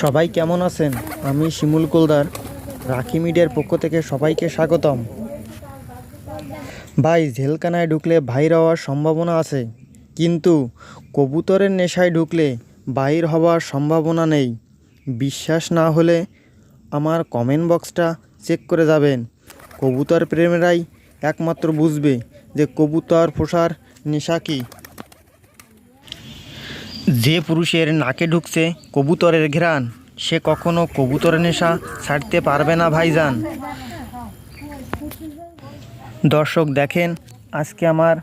সবাই কেমন আছেন? আমি শিমুল কুলদার, রাখি মিডিয়ার পক্ষ থেকে সবাইকে স্বাগতম। ভাই, জেলখানায় ঢুকলে বাইর হওয়ার সম্ভাবনা আছে। কিন্তু কবুতরের নেশায় ঢুকলে বাইর হওয়ার সম্ভাবনা নেই। বিশ্বাস না হলে আমার কমেন্ট বক্সটা চেক করে যাবেন। কবুতর প্রেমীরাই একমাত্র বুঝবে যে কবুতর পোষার নেশা কী। যে পুরুষের নাকে ঢুকছে কবুতরের ঘ্রাণ, সে কখনো কবুতরের নেশা ছাড়তে পারবে না ভাইজান। দর্শক দেখেন, আজকে আমার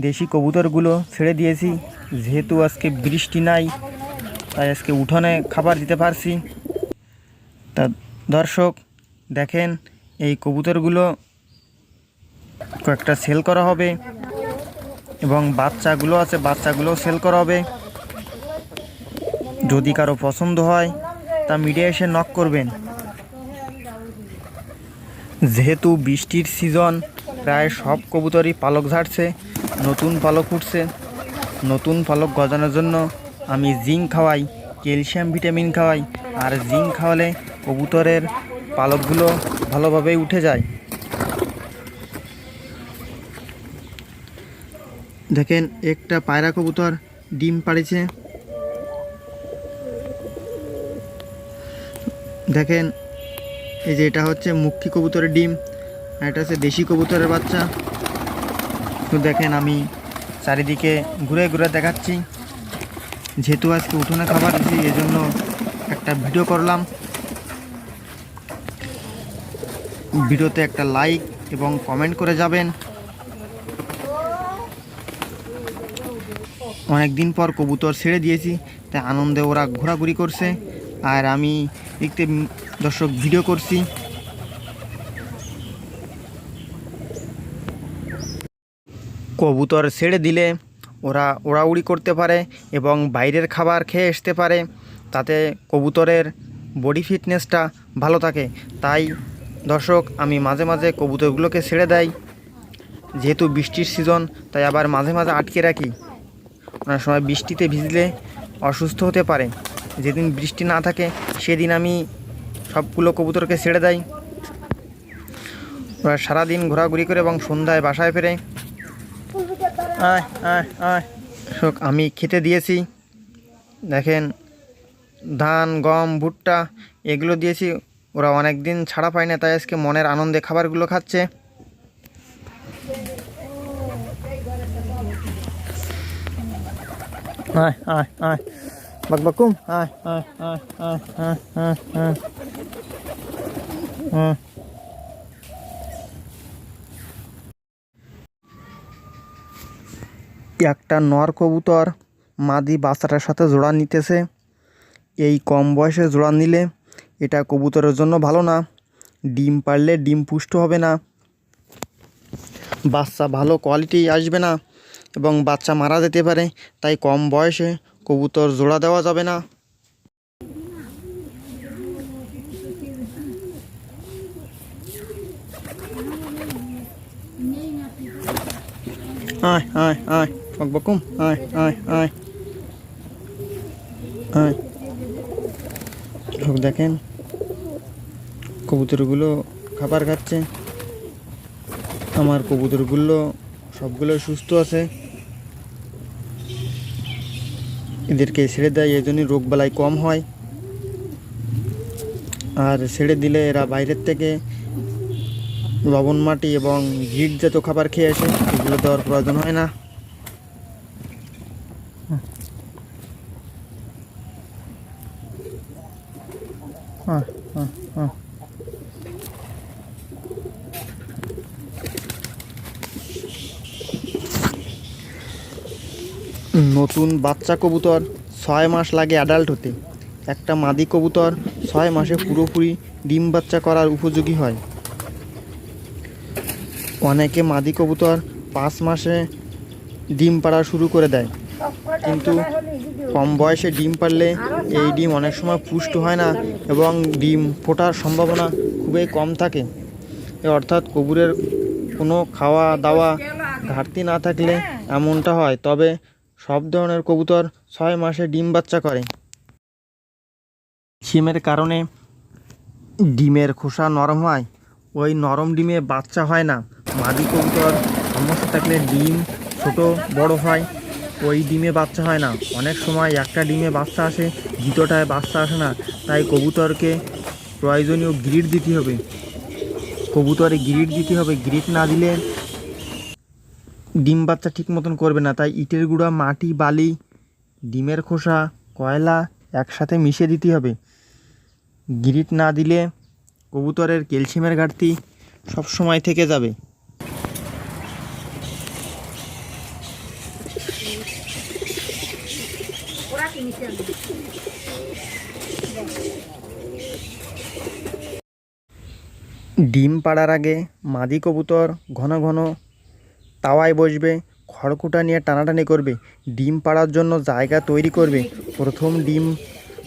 দেশি কবুতরগুলো ছেড়ে দিয়েছি। যেহেতু আজকে বৃষ্টি নাই, তাই আজকে উঠোনে খাবার দিতে পারছি। তা দর্শক দেখেন, এই কবুতরগুলো কয়েকটা সেল করা হবে এবং বাচ্চাগুলো আছে, বাচ্চাগুলোও সেল করা হবে। যদি কারও পছন্দ হয়, তা মিডিয়া এসে নক করবেন। যেহেতু বৃষ্টির সিজন প্রায় সব কবুতরই পালক ঝাড়ছে, নতুন পালক উঠছে। নতুন পালক গজানোর জন্য আমি জিঙ্ক খাওয়াই, ক্যালসিয়াম, ভিটামিন খাওয়াই, আর জিঙ্ক খাওয়ালে কবুতরের পালকগুলো ভালোভাবেই উঠে যায়। দেখেন, একটা পায়রা কবুতর ডিম পাড়েছে। দেখেন, এই যে এটা হচ্ছে মুখী কবুতরের ডিম, আর এটা হচ্ছে দেশি কবুতরের বাচ্চা। তো দেখেন, আমি চারিদিকে ঘুরে ঘুরে দেখাচ্ছি। যেহেতু আজকে উঠোনে খাবার দিচ্ছি এই জন্য একটা ভিডিও করলাম। ভিডিওতে একটা লাইক এবং কমেন্ট করে যাবেন। অনেক দিন পর কবুতর ছেড়ে দিয়েছি, তাই আনন্দে ওরা ঘোরাঘুরি করছে। আর আমি একটি দর্শক ভিডিও করছি। কবুতর ছেড়ে দিলে ওরা ওড়াউড়ি করতে পারে এবং বাইরের খাবার খেয়ে আসতে পারে। তাতে কবুতরের বডি ফিটনেসটা ভালো থাকে। তাই দর্শক, আমি মাঝে মাঝে কবুতরগুলোকে ছেড়ে দেয় যেহেতু বৃষ্টির সিজন, তাই আবার মাঝে মাঝে আটকে রাখি। অনেক সময় বৃষ্টিতে ভিজলে অসুস্থ হতে পারে। যেদিন বৃষ্টি না থাকে, সেদিন আমি সবগুলো কবুতরকে ছেড়ে দেয় ওরা সারাদিন ঘোরাঘুরি করে এবং সন্ধ্যায় বাসায় ফেরে। আয় শোক, আমি খেতে দিয়েছি। দেখেন, ধান, গম, ভুট্টা, এগুলো দিয়েছি। ওরা অনেক দিন ছাড়া পায় না, তাই আজকে মনের আনন্দে খাবারগুলো খাচ্ছে। আয় আয় আয়। Magbakong. Ay, ay, ay, একটা নর কবুতর মাদি বাচ্চাটার সাথে জোড়া নিতেছে। এই কম বয়সে জোড়া নিলে এটা কবুতরের জন্য ভালো না। ডিম পারলে ডিম পুষ্ট হবে না। বাচ্চা ভালো কোয়ালিটি আসবে না এবং বাচ্চা মারা যেতে পারে তাই কম বয়সে কবুতর জোড়া দেওয়া যাবে না। আয় আয় আয় আয় আয় আয় আয়। দেখেন, কবুতরগুলো খাবার খাচ্ছে। আমার কবুতরগুলো সবগুলো সুস্থ আছে। এদেরকে ছেড়ে দেয় এই জন্যই রোগবালাই কম হয় আর ছেড়ে দিলে এরা বাইরের থেকে লবণ মাটি এবং ঘিট জাতীয় খাবার খেয়ে আসে এগুলো দেওয়ার প্রয়োজন হয় না আহ, আহ, আহ। নতুন বাচ্চা কবুতর ছয় মাস লাগে অ্যাডাল্ট হতে। একটা মাদি কবুতর ছয় মাসে পুরোপুরি ডিম বাচ্চা করার উপযোগী হয়। অনেকে মাদি কবুতর পাঁচ মাসে ডিম পাড়া শুরু করে দেয়। কিন্তু কম বয়সে ডিম পারলে এই ডিম অনেক সময় পুষ্ট হয় না এবং ডিম ফোটার সম্ভাবনা খুবই কম থাকে। অর্থাৎ কবুরের কোনো খাওয়া দাওয়া ঘাটতি না থাকলে এমনটা হয়। তবে সব ধরনের কবুতর ছয় মাসে ডিম বাচ্চা করে। ক্যালসিয়ামের কারণে ডিমের খোসা নরম হয়। ওই নরম ডিমে বাচ্চা হয় না। মাদি কবুতর সমস্যা থাকলে ডিম ছোট, বড় হয়। ওই ডিমে বাচ্চা হয় না। অনেক সময় একটা ডিমে বাচ্চা আসে দ্বিতীয়টায় বাচ্চা আসে না। তাই কবুতরকে প্রয়োজনীয় গ্রিড দিতে হবে। কবুতরে গ্রিড দিতে হবে। গ্রিড না দিলে ডিম বাচ্চা ঠিক মতন করবে না, তাই ইটের গুঁড়া, মাটি, বালি, ডিমের খোসা, কয়লা একসাথে মিশিয়ে দিতে হবে। গিরিট না দিলে কবুতরের ক্যালসিয়ামের ঘাটতি সব সময় থেকে যাবে। ডিম পাড়ার আগে মাদি কবুতর ঘন ঘন তাওয়ায় বসবে, খড়কুটা নিয়ে টানাটানি করবে, ডিম পাড়ার জন্য জায়গা তৈরি করবে। প্রথম ডিম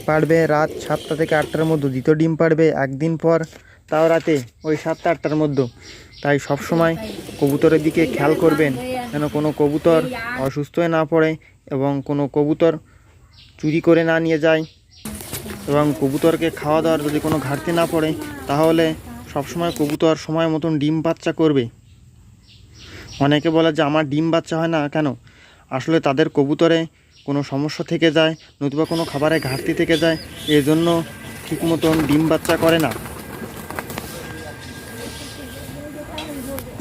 পাড়বে রাত সাতটা থেকে আটটার মধ্যে, দ্বিতীয় ডিম পাড়বে একদিন পর, তাও রাতে ওই সাতটা আটটার মধ্যে। তাই সব সময় কবুতরের দিকে খেয়াল করবেন, যেন কোনো কবুতর অসুস্থ হয়ে না পড়ে এবং কোনো কবুতর চুরি করে না নিয়ে যায়। এবং কবুতরকে খাওয়া দাওয়ার যদি কোনো ঘাটতি না পড়ে, তাহলে সবসময় কবুতর সময় মতন ডিম বাচ্চা করবে। অনেকে বলে যে আমার ডিম বাচ্চা হয় না, কেন? আসলে তাদের কবুতরে কোনো সমস্যা থেকে যায়, নতুবা কোনো খাবারে ঘাটতি থেকে যায় এই জন্য ঠিক মতন ডিম বাচ্চা করে না।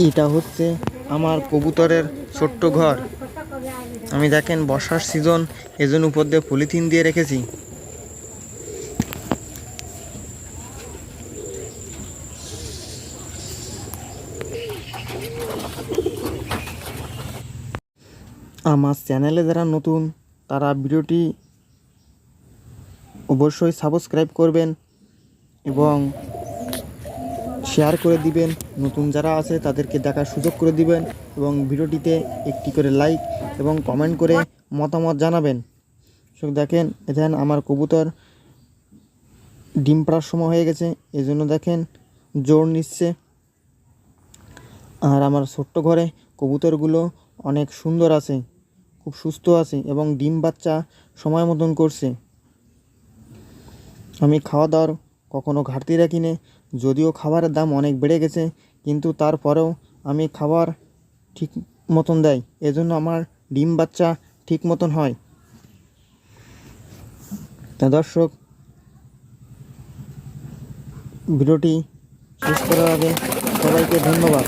এটা হচ্ছে আমার কবুতরের ছোট্ট ঘর। আমি দেখেন, বর্ষার সিজন, এজন্য উপর দিয়ে পলিথিন দিয়ে রেখেছি। আমার চ্যানেলে যারা নতুন, তারা ভিডিওটি অবশ্যই সাবস্ক্রাইব করবেন এবং শেয়ার করে দিবেন। নতুন যারা আছে, তাদেরকে দেখার সুযোগ করে দিবেন এবং ভিডিওটিতে একটি করে লাইক এবং কমেন্ট করে মতামত জানাবেন। সো দেখেন, এখানে আমার কবুতর ডিম পাড়ার সময় হয়ে গেছে। এই জন্য দেখেন, জোর নিচ্ছে। আর আমার ছোট্ট ঘরে কবুতরগুলো অনেক সুন্দর আছে। খুব সুস্থ আছে এবং ডিম বাচ্চা সময় মতন করছে। আমি খাওয়া দাওয়ার কখনো ঘাটতি রাখি নে যদিও খাবারের দাম অনেক বেড়ে গেছে, কিন্তু তারপরেও আমি খাবার ঠিক মতন দেয় এজন্য আমার ডিম বাচ্চা ঠিক মতন হয়। তা দর্শক, ভিডিওটি শেষ করার আগে সবাইকে ধন্যবাদ।